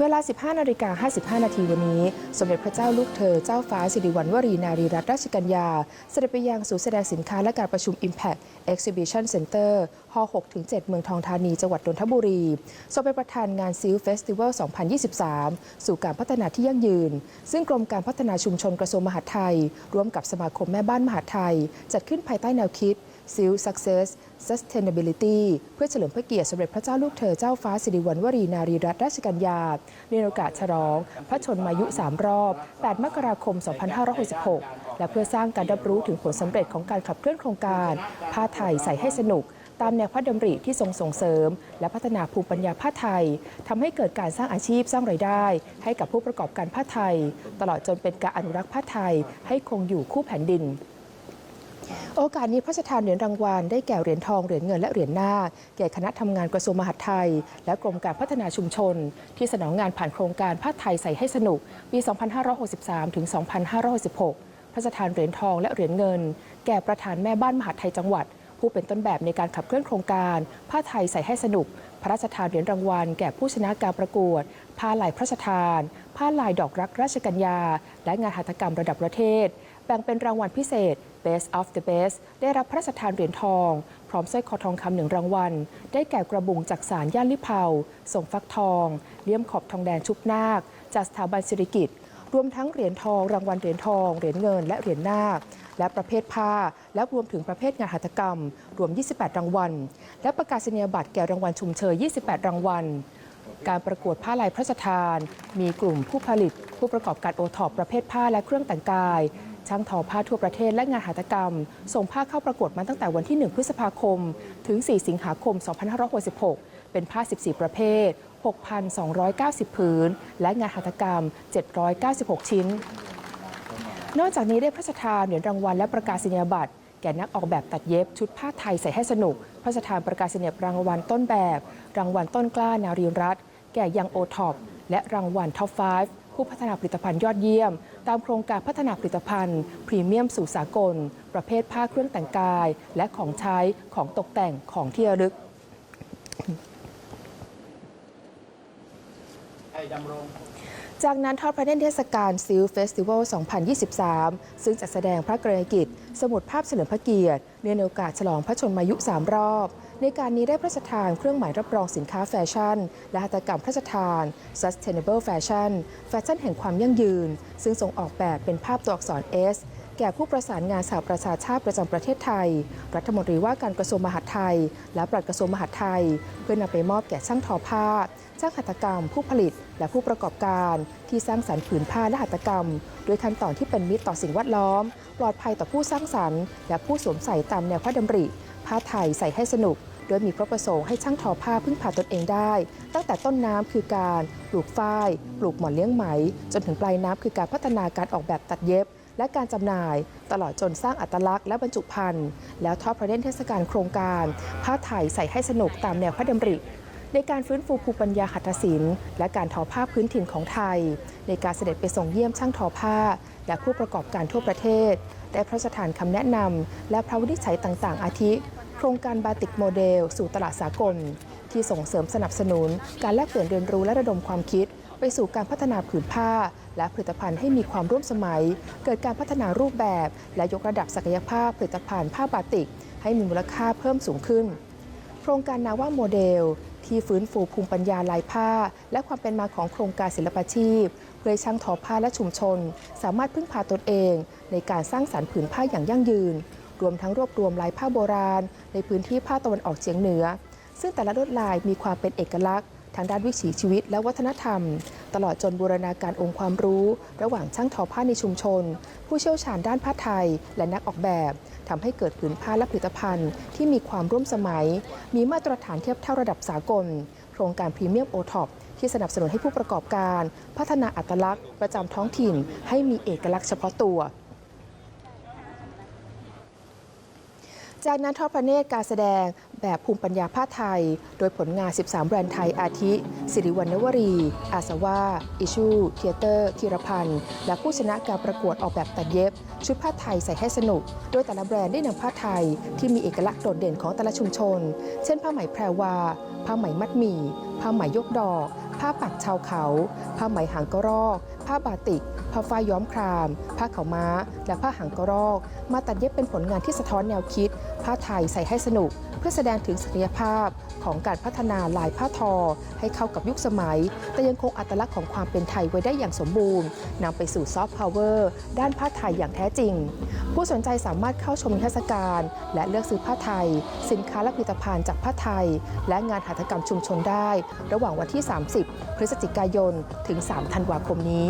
เวลา 15 นาฬิกา 55 นาทีวันนี้ สมเด็จพระเจ้าลูกเธอ เจ้าฟ้าสิริวัณวรีนารีรัตนราชกัญญา เสด็จไปยังศูนย์แสดงสินค้าและการประชุม Impact Exhibition Center ฮ6-7 เมืองทองธานี จังหวัดนนทบุรี ทรงเป็นประธานงานซิลเฟสติวัล 2023 สู่การพัฒนาที่ยั่งยืน ซึ่งกรมการพัฒนาชุมชนกระทรวงมหาดไทย ร่วมกับสมาคมแม่บ้านมหาดไทย จัดขึ้นภายใต้แนวคิด Seal Success Sustainability เพื่อเฉลิมพระเกียรติสมเด็จพระเจ้าลูกเธอเจ้าฟ้าสิริวัณวรีนารีรัตนราชกัญญาในโอกาสฉลอง พระชนมายุ 3 รอบ 8 มกราคม 2566 และเพื่อสร้างการรับรู้ถึงผลสำเร็จของการขับเคลื่อนโครงการผ้าไทยใส่ให้สนุกตามแนวพระดำริที่ทรงส่งเสริม และพัฒนาภูมิปัญญาผ้าไทยทำให้เกิดการสร้างอาชีพสร้างรายได้ ให้กับผู้ประกอบการผ้าไทย ตลอดจนเป็นการอนุรักษ์ผ้าไทย ให้คงอยู่คู่แผ่นดิน โอกาสนี้พระราชทานเหรียญรางวัลได้แก่เหรียญทอง เหรียญเงินและเหรียญนาคแก่คณะทำงานกระทรวงมหาดไทย และกรมการพัฒนาชุมชน ที่สนองงานผ่านโครงการผ้าไทยใส่ให้สนุกปี 2563 ถึง 2566 พระราชทานเหรียญทองและเหรียญเงิน แก่ประธานแม่บ้านมหาดไทยจังหวัด ผู้เป็นต้นแบบในการขับเคลื่อนโครงการผ้าไทยใส่ให้สนุก พระราชทานเหรียญรางวัล แก่ผู้ชนะการประกวดผ้าลายพระราชทาน ผ้าลายดอกรักราชกัญญา และงานหัตถกรรมระดับประเทศ แบ่งเป็นรางวัลพิเศษ Best of the Best ได้รับพระราชทานเหรียญทอง พร้อมสร้อยคอทองคำหนึ่งรางวัล ได้แก่กระบุงจากสารย่านลิเผาส่งฟักทองเลี่ยมขอบทองแดงชุบนาค จากสถาบันสิริกิตรวมทั้งเหรียญทอง รางวัลเหรียญทอง เหรียญเงิน และเหรียญนาค และประเภทผ้า และรวมถึงประเภทงานหัตถกรรม รวม 28 รางวัล และประกาศนียบัตรแก่รางวัลชุมเชย 28 รางวัล การประกวดผ้าลายพระราชทาน มีกลุ่มผู้ผลิต ผู้ประกอบการโอทอปประเภทผ้าและเครื่องแต่งกาย ช่างทอผ้าทั่วประเทศและงานหัตถกรรม ส่งผ้าเข้าประกวดมาตั้งแต่วันที่ 1 พฤษภาคม ถึง 4 สิงหาคม 2566 เป็นผ้า 14 ประเภท 6,290 ผืน และงานหัตถกรรม 796 ชิ้น นอกจากนี้ได้พระราชทานเหรียญรางวัลและประกาศนียบัตรแก่นักออกแบบตัดเย็บชุดผ้าไทยใส่ให้สนุก พระราชทานประกาศนียรางวัลต้นแบบ รางวัลต้นกล้านารีรัตแก่ยังโอท็อปและรางวัลท็อป 5 ผู้พัฒนาผลิตภัณฑ์ยอดเยี่ยม ตามโครงการพัฒนาผลิตภัณฑ์พรีเมียมสู่สากล ประเภทผ้าเครื่องแต่งกาย และของใช้ของตกแต่งของที่ระลึก จากนั้นทอดพระเนตรเทศกาลซิลเฟสติวัล 2023 ซึ่งจัดแสดงพระกรณียกิจ สมุดภาพเฉลิมพระเกียรติเนื่องในโอกาสฉลองพระชนมายุ 3 รอบ ในการนี้ได้พระราชทานเครื่องหมายรับรองสินค้าแฟชั่น และหัตถกรรมพระราชทาน Sustainable Fashion แฟชั่นแห่งความยั่งยืน ซึ่งทรงออกแบบเป็นภาพตัวอักษร S แก่ผู้ประสานงานสหประชาชาติประจำประเทศไทย รัฐมนตรีว่าการกระทรวงมหาดไทย และปลัดกระทรวงมหาดไทย เพื่อนำไปมอบแก่ช่างทอผ้า ช่างหัตถกรรม ผู้ผลิต และผู้ประกอบการ ที่สร้างสรรค์ผืนผ้าและหัตถกรรม ด้วยขั้นตอนที่เป็นมิตรต่อสิ่งแวดล้อม ปลอดภัยต่อผู้สร้างสรรค์ และผู้สวมใส่ตามแนวพระดำริ ผ้าไทยใส่ให้สนุกโดยมีพระประสงค์ให้ช่างทอผ้าพึ่งพาตนเองได้ ตั้งแต่ต้นน้ำคือการปลูกฝ้าย ปลูกหมอนเลี้ยงไหม จนถึงปลายน้ำคือการพัฒนาการออกแบบตัดเย็บ และการจำหน่าย ตลอดจนสร้างอัตลักษณ์และบรรจุภัณฑ์แล้วทอดพระเล่นเทศกาลโครงการ ผ้าไทยใส่ให้สนุกตามแนวพระดำริในการฟื้นฟูภูมิปัญญาหัตถศิลป์และการทอผ้าพื้นถิ่นของไทย ในการเสด็จไปส่งเยี่ยมช่างทอผ้า และผู้ประกอบการทั่วประเทศ ได้พระราชทานคำแนะนำและพระวินิจฉัยต่างๆ อาทิ โครงการบาติกโมเดล สู่ตลาดสากล ที่ส่งเสริมสนับสนุน การแลกเปลี่ยนเรียนรู้และระดมความคิด ไปสู่การพัฒนาผืนผ้า และผลิตภัณฑ์ให้มีความร่วมสมัย เกิดการพัฒนารูปแบบ และยกระดับศักยภาพผลิตภัณฑ์ผ้าบาติก ให้มีมูลค่าเพิ่มสูงขึ้น โครงการนาว่าโมเดล ที่ฟื้นฟูภูมิปัญญาลายผ้า และความเป็นมาของโครงการศิลปาชีพ เพื่อช่างทอผ้าและชุมชน สามารถพึ่งพาตนเอง ในการสร้างสรรค์ผืนผ้าอย่างยั่งยืน รวมทั้งรวบรวมลายผ้าโบราณ ในพื้นที่ภาคตะวันออกเฉียงเหนือ ซึ่งแต่ละลวดลายมีความเป็นเอกลักษณ์ ทางด้านวิถีชีวิตและวัฒนธรรม ตลอดจนบูรณาการองค์ความรู้ ระหว่างช่างทอผ้าในชุมชน ผู้เชี่ยวชาญด้านผ้าไทย และนักออกแบบทำให้เกิดผืนผ้าและผลิตภัณฑ์ ที่มีความร่วมสมัย มีมาตรฐานเทียบเท่าระดับสากล โครงการพรีเมียมโอท็อปที่สนับสนุนให้ผู้ประกอบการ พัฒนาอัตลักษณ์ ประจำท้องถิ่น ให้มีเอกลักษณ์เฉพาะตัว จากนั้นทอดพระเนตรการแสดงแบบภูมิปัญญาผ้าไทย โดยผลงาน 13 แบรนด์ไทยอาทิ สิริวัณณวรี อาสวาอิชู เทเตอร์ธีรพันธ์ และผู้ชนะการประกวดออกแบบตัดเย็บ ชุดผ้าไทยใส่ให้สนุก โดยแต่ละแบรนด์ได้นำผ้าไทยที่มีเอกลักษณ์โดดเด่นของแต่ละชุมชน เช่น ผ้าไหมแพรวา ผ้าไหมมัดหมี่ ผ้าไหมยกดอก ผ้าปักชาวเขา ผ้าไหมหางกระรอก ผ้าบาติกผ้าฝ้ายย้อมคราม ผ้าเขาม้า และผ้าหางกระรอก มาตัดเย็บเป็นผลงานที่สะท้อนแนวคิด ผ้าไทยใส่ให้สนุก เพื่อแสดงถึงศักยภาพของการพัฒนาลายผ้าทอ ให้เข้ากับยุคสมัย แต่ยังคงอัตลักษณ์ของความเป็นไทยไว้ได้อย่างสมบูรณ์นำไปสู่ซอฟต์พาวเวอร์ด้านผ้าไทยอย่างแท้จริง ผู้สนใจสามารถเข้าชมนิทรรศการ และเลือกซื้อผ้าไทย สินค้าและผลิตภัณฑ์จากผ้าไทย และงานหัตถกรรมชุมชนได้ ระหว่างวันที่ 30 พฤศจิกายนถึง 3 ธันวาคมนี้